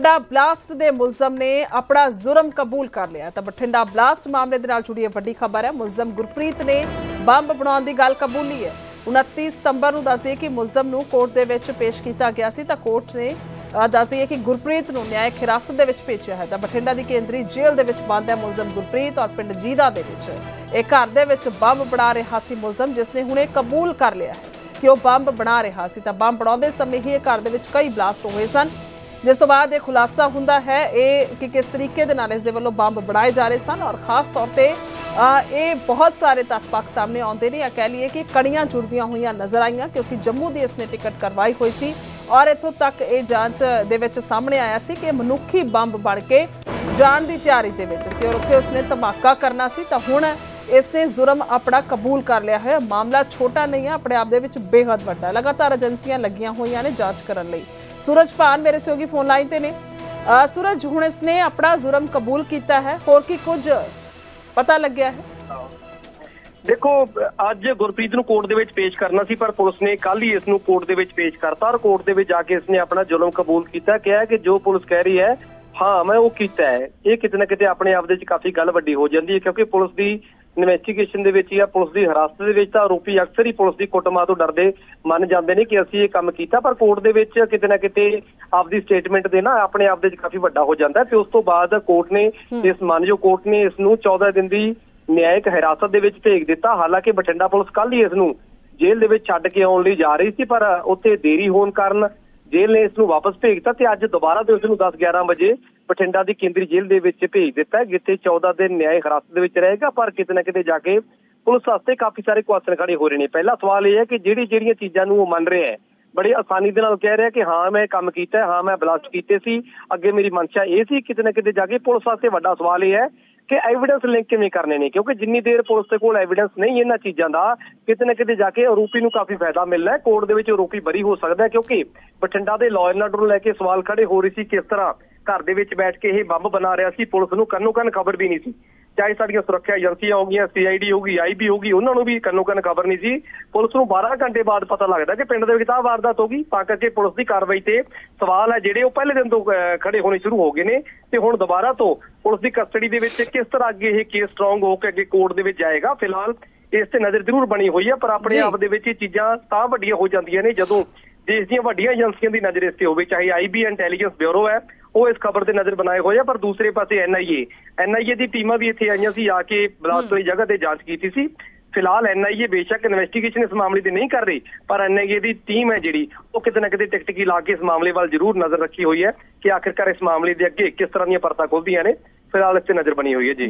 Bathinda blast ਦੇ ਮੁਲਜ਼ਮ ਨੇ ਆਪਣਾ ਜ਼ੁਰਮ ਕਬੂਲ ਕਰ ਲਿਆ। ਤਾਂ ਬਠਿੰਡਾ ਬਲਾਸਟ ਮਾਮਲੇ ਦੇ ਨਾਲ ਜੁੜੀ ਇਹ ਵੱਡੀ ਖਬਰ ਹੈ, ਮੁਲਜ਼ਮ ਗੁਰਪ੍ਰੀਤ ਨੇ ਬੰਬ ਬਣਾਉਣ ਦੀ ਗੱਲ ਕਬੂਲੀ ਹੈ। 29 ਸਤੰਬਰ ਨੂੰ ਦੱਸਦੇ ਕਿ ਮੁਲਜ਼ਮ ਨੂੰ ਕੋਰਟ ਦੇ ਵਿੱਚ ਪੇਸ਼ ਕੀਤਾ ਗਿਆ ਸੀ, ਤਾਂ ਕੋਰਟ ਨੇ ਦੱਸਦੀ ਹੈ ਕਿ ਗੁਰਪ੍ਰੀਤ ਨੂੰ ਨਿਆਇਕ ਹਿਰਾਸਤ ਦੇ ਵਿੱਚ ਭੇਜਿਆ ਹੈ। ਤਾਂ ਬਠਿੰਡਾ ਦੀ ਕੇਂਦਰੀ ਜੇਲ੍ਹ ਦੇ ਵਿੱਚ ਬੰਦ ਹੈ ਮੁਲਜ਼ਮ ਗੁਰਪ੍ਰੀਤ ਔਰ ਪਿੰਡ ਜੀਦਾ ਦੇ ਵਿੱਚ। ਇਹ ਘਰ ਦੇ ਵਿੱਚ ਬੰਬ ਬਣਾ ਰਿਹਾ ਸੀ ਮੁਲਜ਼ਮ, ਜਿਸ ਨੇ ਹੁਣੇ ਕਬੂਲ ਕਰ ਲਿਆ ਹੈ ਕਿ ਉਹ ਬੰਬ ਬਣਾ ਰਿਹਾ ਸੀ। ਤਾਂ ਬੰਬ ਬਣਾਉਂਦੇ ਸਮੇਂ ਹੀ ਇਹ ਘਰ ਦੇ ਵਿੱਚ ਕਈ ਬਲਾਸਟ ਹੋਏ ਸਨ। ਜਿਸ ਤੋਂ ਬਾਅਦ ਇਹ ਖੁਲਾਸਾ ਹੁੰਦਾ ਹੈ, ਇਹ ਕਿ ਕਿਸ ਤਰੀਕੇ ਦੇ ਨਾਲ ਇਸ ਦੇ ਵੱਲੋਂ ਬੰਬ ਬਣਾਏ ਜਾ ਰਹੇ ਸਨ ਔਰ ਖਾਸ ਤੌਰ ਤੇ ਇਹ ਬਹੁਤ ਸਾਰੇ ਤੱਥ ਪੱਖ ਸਾਹਮਣੇ ਆਉਂਦੇ ਨੇ ਜਾਂ ਕਹਿ ਲਈਏ ਕਿ ਕੜੀਆਂ ਜੁੜਦੀਆਂ ਹੋਈਆਂ ਨਜ਼ਰ ਆਈਆਂ ਕਿਉਂਕਿ ਜੰਮੂ ਦੀ ਇਸਨੇ ਟਿਕਟ ਕਰਵਾਈ ਹੋਈ ਸੀ ਔਰ ਇੱਥੋਂ ਤੱਕ ਇਹ ਜਾਂਚ ਦੇ ਵਿੱਚ ਸਾਹਮਣੇ ਆਇਆ ਸੀ ਕਿ ਮਨੁੱਖੀ ਬੰਬ ਬਣ ਕੇ ਜਾਣ ਦੀ ਤਿਆਰੀ ਦੇ ਵਿੱਚ ਸੀ ਔਰ ਉੱਥੇ ਉਸਨੇ ਧਮਾਕਾ ਕਰਨਾ ਸੀ ਤਾਂ ਹੁਣ ਇਸ ਨੇ ਜ਼ੁਰਮ ਆਪਣਾ ਕਬੂਲ ਕਰ ਲਿਆ ਹੈ। ਮਾਮਲਾ ਛੋਟਾ ਨਹੀਂ ਹੈ, ਆਪਣੇ ਆਪ ਦੇ ਵਿੱਚ ਬੇਹੱਦ ਵੱਡਾ ਲਗਾਤਾਰ ਏਜੰਸੀਆਂ ਲੱਗੀਆਂ ਹੋਈਆਂ ਨੇ ਜਾਂਚ ਕਰਨ ਲਈ। ਸੂਰਜ ਭਾਨ ਮੇਰੇ ਸਹਿਯੋਗੀ ਫੋਨ ਲਾਈਨ ਤੇ ਨੇ। ਸੂਰਜ, ਹੁਣ ਇਸ ਆਪਣਾ ਜ਼ੁਰਮ ਕਬੂਲ ਕੀਤਾ ਹੈ। ਹੋਰ ਕੀ ਕੁਝ ਪਤਾ ਲੱਗਿਆ ਹੈ? ਦੇਖੋ, ਅੱਜ ਗੁਰਪ੍ਰੀਤ ਨੂੰ ਕੋਰਟ ਦੇ ਵਿੱਚ ਪੇਸ਼ ਕਰਨਾ ਸੀ, ਪਰ ਪੁਲਿਸ ਨੇ ਕੱਲ ਹੀ ਇਸ ਨੂੰ ਕੋਰਟ ਦੇ ਵਿੱਚ ਪੇਸ਼ ਕਰਤਾ ਔਰ ਕੋਰਟ ਦੇ ਵਿੱਚ ਜਾ ਕੇ ਇਸ ਨੇ ਆਪਣਾ ਜ਼ੁਲਮ ਕਬੂਲ ਕੀਤਾ। ਕਿਹਾ ਕਿ ਜੋ ਪੁਲਿਸ ਕਹਿ ਰਹੀ ਹੈ, ਹਾਂ, ਮੈਂ ਉਹ ਕੀਤਾ ਹੈ। ਇਹ ਕਿਤੇ ਨਾ ਕਿਤੇ ਆਪਣੇ ਆਪ ਦੇ ਵਿੱਚ ਕਾਫੀ ਗੱਲ ਵੱਡੀ ਹੋ ਜਾਂਦੀ ਹੈ, ਕਿਉਂਕਿ ਪੁਲਿਸ ਦੀ ਇਨਵੈਸਟੀਗੇਸ਼ਨ ਦੇ ਵਿੱਚ ਜਾਂ ਪੁਲਿਸ ਦੀ ਹਿਰਾਸਤ ਦੇ ਵਿੱਚ ਤਾਂ ਆਰੋਪੀ ਅਕਸਰ ਹੀ ਪੁਲਿਸ ਦੀ ਕੁੱਟਮਾਰ ਤੋਂ ਡਰਦੇ ਮੰਨ ਜਾਂਦੇ ਨੇ ਕਿ ਅਸੀਂ ਇਹ ਕੰਮ ਕੀਤਾ ਪਰ ਕੋਰਟ ਦੇ ਵਿੱਚ ਕਿਤੇ ਨਾ ਕਿਤੇ ਆਪਦੀ ਸਟੇਟਮੈਂਟ ਦੇ ਨਾ ਆਪਣੇ ਆਪ ਦੇ ਵਿੱਚ ਕਾਫੀ ਵੱਡਾ ਹੋ ਜਾਂਦਾ ਤੇ ਉਸ ਤੋਂ ਬਾਅਦ ਕੋਰਟ ਨੇ ਇਸ ਮਾਨਯੋਗ ਕੋਰਟ ਨੇ ਇਸ ਨੂੰ 14 ਦਿਨ ਦੀ ਨਿਆਇਕ ਹਿਰਾਸਤ ਦੇ ਵਿੱਚ ਭੇਜ ਦਿੱਤਾ। ਹਾਲਾਂਕਿ ਬਠਿੰਡਾ ਪੁਲਿਸ ਕੱਲ ਹੀ ਇਸ ਨੂੰ ਜੇਲ੍ਹ ਦੇ ਵਿੱਚ ਛੱਡ ਕੇ ਆਉਣ ਲਈ ਜਾ ਰਹੀ ਸੀ ਪਰ ਉੱਥੇ ਦੇਰੀ ਹੋਣ ਕਾਰਨ ਜੇਲ੍ਹ ਨੇ ਇਸ ਨੂੰ ਵਾਪਸ ਭੇਜਤਾ ਤੇ ਅੱਜ ਦੁਬਾਰਾ ਤੋਂ ਇਸ ਨੂੰ 10-11 ਵਜੇ ਬਠਿੰਡਾ ਦੀ ਕੇਂਦਰੀ ਜੇਲ੍ਹ ਦੇ ਵਿੱਚ ਭੇਜ ਦਿੱਤਾ ਜਿੱਥੇ 14 ਦਿਨ ਨਿਆਇਕ ਹਿਰਾਸਤ ਦੇ ਵਿੱਚ ਰਹੇਗਾ, ਪਰ ਕਿਤੇ ਨਾ ਕਿਤੇ ਜਾ ਕੇ ਪੁਲਿਸ ਵਾਸਤੇ ਕਾਫੀ ਸਾਰੇ ਕੁਐਸਚਨ ਖੜੇ ਹੋ ਰਹੇ ਨੇ। ਪਹਿਲਾ ਸਵਾਲ ਇਹ ਹੈ ਕਿ ਜਿਹੜੀ ਜਿਹੜੀਆਂ ਚੀਜ਼ਾਂ ਨੂੰ ਉਹ ਮੰਨ ਰਿਹਾ ਹੈ, ਬੜੀ ਆਸਾਨੀ ਦੇ ਨਾਲ ਕਹਿ ਰਿਹਾ ਕਿ ਹਾਂ, ਮੈਂ ਇਹ ਕੰਮ ਕੀਤਾ ਹਾਂ, ਮੈਂ ਬਲਾਸਟ ਕੀਤੇ ਸੀ, ਅੱਗੇ ਮੇਰੀ ਮਨਸ਼ਾ ਇਹ ਸੀ, ਕਿਤੇ ਨਾ ਕਿਤੇ ਜਾ ਕੇ ਪੁਲਿਸ ਵਾਸਤੇ ਵੱਡਾ ਸਵਾਲ ਇਹ ਹੈ ਕਿ ਐਵੀਡੈਂਸ ਲਿੰਕ ਕਿਵੇਂ ਕਰਨੇ ਨੇ? ਕਿਉਂਕਿ ਜਿੰਨੀ ਦੇਰ ਪੁਲਿਸ ਦੇ ਕੋਲ ਐਵੀਡੈਂਸ ਨਹੀਂ ਇਹਨਾਂ ਚੀਜ਼ਾਂ ਦਾ, ਕਿਤੇ ਨਾ ਕਿਤੇ ਜਾ ਕੇ ਆਰੋਪੀ ਨੂੰ ਕਾਫੀ ਫਾਇਦਾ ਮਿਲਣਾ ਹੈ। ਕੋਰਟ ਦੇ ਵਿੱਚ ਆਰੋਪੀ ਬਰੀ ਹੋ ਸਕਦਾ ਹੈ ਕਿਉਂਕਿ ਬਠਿੰਡਾ ਦੇ ਲਾਅ ਐਂਡ ਆਰਡਰ ਨੂੰ ਲੈ ਕੇ ਸਵਾਲ ਖੜੇ ਹੋ ਰਹੀ ਸੀ ਕਿਸ ਤਰ੍ਹਾਂ ਘਰ ਦੇ ਵਿੱਚ ਬੈਠ ਕੇ ਇਹ ਬੰਬ ਬਣਾ ਰਿਹਾ ਸੀ। ਪੁਲਿਸ ਨੂੰ ਕੰਨੋ ਕੰਨ ਖਬਰ ਵੀ ਨਹੀਂ ਸੀ। ਚਾਹੇ ਸਾਡੀਆਂ ਸੁਰੱਖਿਆ ਏਜੰਸੀਆਂ ਹੋਗੀਆਂ ਸੀਆਈਡੀ ਹੋਗੀ ਆਈਬੀ ਹੋਗੀ ਉਹਨਾਂ ਨੂੰ ਵੀ ਕੰਨੋ ਕੰਨ ਖਬਰ ਨਹੀਂ ਸੀ। ਪੁਲਿਸ ਨੂੰ 12 ਘੰਟੇ ਬਾਅਦ ਪਤਾ ਲੱਗਦਾ ਕਿ ਪਿੰਡ ਦੇ ਵਿੱਚ ਤਾਂ ਵਾਰਦਾਤ ਹੋ ਗਈ। ਤਾਂ ਕਰਕੇ ਪੁਲਿਸ ਦੀ ਕਾਰਵਾਈ ਤੇ ਸਵਾਲ ਹੈ ਜਿਹੜੇ ਉਹ ਪਹਿਲੇ ਦਿਨ ਤੋਂ ਖੜੇ ਹੋਣੇ ਸ਼ੁਰੂ ਹੋ ਗਏ ਨੇ। ਤੇ ਹੁਣ ਦੁਬਾਰਾ ਤੋਂ ਪੁਲਿਸ ਦੀ ਕਸਟਡੀ ਦੇ ਵਿੱਚ ਕਿਸ ਤਰ੍ਹਾਂ ਅੱਗੇ ਇਹ ਕੇਸ ਸਟਰੋਂਗ ਹੋ ਕੇ ਅੱਗੇ ਕੋਰਟ ਦੇ ਵਿੱਚ ਜਾਏਗਾ ਫਿਲਹਾਲ ਇਸ ਤੇ ਨਜ਼ਰ ਜ਼ਰੂਰ ਬਣੀ ਹੋਈ ਹੈ। ਪਰ ਆਪਣੇ। ਆਪ ਦੇ ਵਿੱਚ ਇਹ ਚੀਜ਼ਾਂ ਤਾਂ ਵੱਡੀਆਂ ਹੋ ਜਾਂਦੀਆਂ ਨੇ ਜਦੋਂ ਦੇਸ਼ ਦੀਆਂ ਵੱਡੀਆਂ ਏਜੰਸੀਆਂ ਦੀ ਨਜ਼ਰ ਇਸ ਤੇ ਹੋਵੇ ਚਾਹੇ ਆਈਬੀ ਇੰਟੈਲੀਜੈਂਸ ਬਿਊਰੋ ਹੈ ਉਹ ਇਸ ਖਬਰ ਦੇ ਨਜ਼ਰ ਬਣਾਏ ਹੋਏ ਆ ਪਰ ਦੂਸਰੇ ਪਾਸੇ ਐਨਆਈਏ ਐਨਆਈਏ ਦੀ ਟੀਮਾਂ ਵੀ ਇੱਥੇ ਆਈਆਂ ਸੀ ਆ ਕੇ ਬਲਾਸਟ ਵਾਲੀ ਜਗ੍ਹਾ ਤੇ ਜਾਂਚ ਕੀਤੀ ਸੀ। ਫਿਲਹਾਲ ਐਨਆਈਏ ਬੇਸ਼ੱਕ ਇਨਵੈਸਟੀਗੇਸ਼ਨ ਇਸ ਮਾਮਲੇ ਦੀ ਨਹੀਂ ਕਰ ਰਹੀ ਪਰ ਐਨਆਈਏ ਦੀ ਟੀਮ ਹੈ ਜਿਹੜੀ ਉਹ ਕਿਤੇ ਨਾ ਕਿਤੇ ਟਿਕਟਕੀ ਲਾ ਕੇ ਇਸ ਮਾਮਲੇ ਵੱਲ ਜ਼ਰੂਰ ਨਜ਼ਰ ਰੱਖੀ ਹੋਈ ਹੈ ਕਿ ਆਖਿਰਕਾਰ ਇਸ ਮਾਮਲੇ ਦੇ ਅੱਗੇ ਕਿਸ ਤਰ੍ਹਾਂ ਦੀਆਂ ਪਰਤਾਂ ਖੁੱਲਦੀਆਂ ਨੇ। ਫਿਲਹਾਲ ਇਸ ਤੇ ਨਜ਼ਰ ਬਣੀ ਹੋਈ ਹੈ ਜੀ।